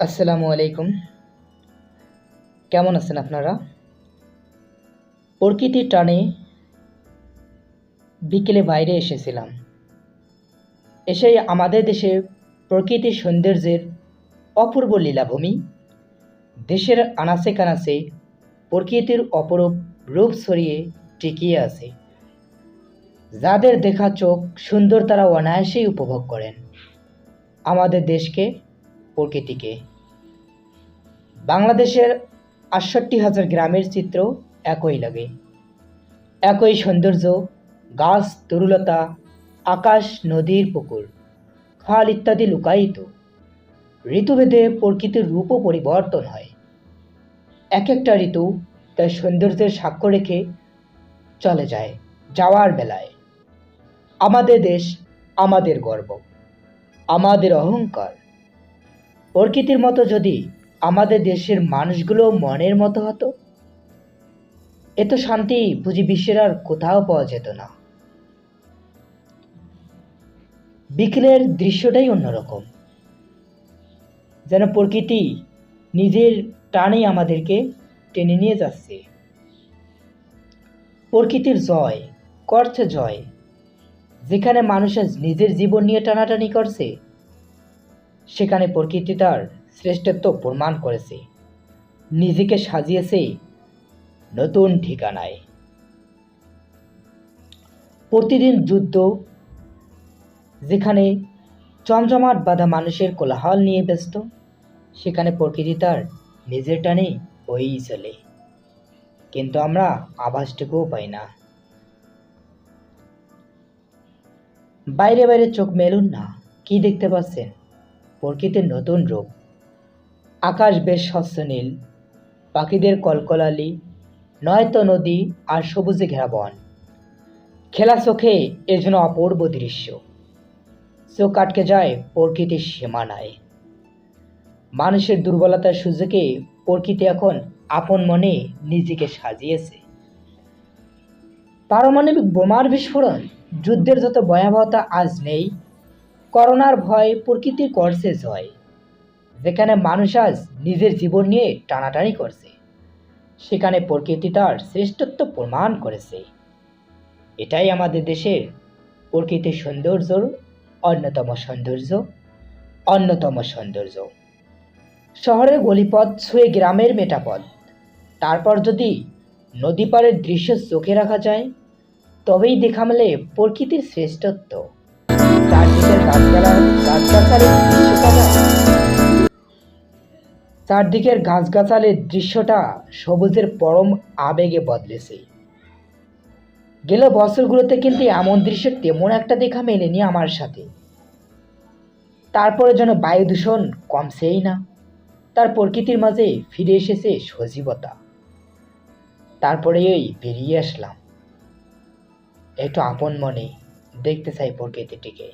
আসসালামু আলাইকুম। কেমন আছেন আপনারা? প্রকৃতির টানে বিকেলে বাইরে এসেছিলাম। এসে আমাদের দেশের প্রকৃতির সৌন্দর্যের অপূর্ব লীলাভূমি। দেশের আনাচে কানাচে প্রকৃতির অপরূপ রূপ ছড়িয়ে টিকিয়ে আছে। যাদের দেখা চোখ সুন্দর তারা অনায়াসেই উপভোগ করেন। আমাদের দেশকে, প্রকৃতিকে। বাংলাদেশের আটষট্টি হাজার গ্রামের চিত্র একই লাগে। একই সৌন্দর্য, গাছ, তরুলতা, আকাশ, নদীর পুকুর, খাল ইত্যাদি লুকায়িত। ঋতুভেদে প্রকৃতির রূপও পরিবর্তন হয়। এক একটা ঋতু তার সৌন্দর্যের সাক্ষ্য রেখে চলে যায় যাওয়ার বেলায়। আমাদের দেশ আমাদের গর্ব, আমাদের অহংকার। প্রকৃতির মতো যদি আমাদের দেশের মানুষগুলো মনের মতো হতো? এত শান্তি বুঝি বিশ্বের আর কোথাও পাওয়া যেত না। বিকেলের দৃশ্যটাই অন্যরকম। যেন প্রকৃতি নিজের টানেই আমাদেরকে টেনে নিয়ে যাচ্ছে। প্রকৃতির জয়, করছে জয়। যেখানে মানুষের নিজের জীবন নিয়ে টানাটানি করছে, সেখানে প্রকৃতি তার শ্রেষ্ঠত্ব প্রমাণ করেছে। নিজেকে সাজিয়েছে নতুন ঠিকানায়। প্রতিদিন যুদ্ধ, যেখানে চমচমাট বাঁধা মানুষের কোলাহল নিয়ে ব্যস্ত, সেখানে প্রকৃতি তার নিজের টানে বয়েই চলে। কিন্তু আমরা আভাসটুকুও পাই না। বাইরে বাইরে চোখ মেলুন না, কি দেখতে পাচ্ছেন? প্রকৃতির নতুন রূপ। আকাশ বেশ স্বচ্ছ নীল, পাখিদের কলকলালি নয়তো নদী আর সবুজে ঘেরা বন। খেলা চোখে এর জন্য অপূর্ব দৃশ্য। চোখ আটকে যায় প্রকৃতির সীমানায়। মানুষের দুর্বলতার সুযোগে প্রকৃতি এখন আপন মনে নিজেকে সাজিয়েছে। পারমাণবিক বোমার বিস্ফোরণ, যুদ্ধের যত ভয়াবহতা আজ নেই, করোনার ভয় প্রকৃতি করছে জয়। যেখানে মানুষ আজ নিজের জীবন নিয়ে টানাটানি করছে। সেখানে প্রকৃতি তার শ্রেষ্ঠত্ব প্রমাণ করেছে। এটাই আমাদের দেশের প্রকৃতির সৌন্দর্যর অন্যতম সৌন্দর্য অন্যতম সৌন্দর্য। শহরের গলিপথ ছুঁয়ে গ্রামের মেটাপথ। তারপর যদি নদী পাড়ের দৃশ্য চোখে রাখা যায়, তবেই দেখা মেলে প্রকৃতির শ্রেষ্ঠত্ব। চারদিকের গাছগালা গাছগাছালির দৃশ্যটা চারদিকের গাছগাছালির দৃশ্যটা সবুজের পরম আবেগে বদলেছে। গেল বছরগুলোতে কিন্তু এমন দৃশ্য তেমন একটা দেখা মেলেনি আমার সাথে। তারপরে যেন বায়ু দূষণ কমছেই না। তার প্রকৃতির মাঝে ফিরে এসেছে সজীবতা। তারপরে বেরিয়ে আসলাম। একটু আপন মনে দেখতে চাই প্রকৃতিটিকে।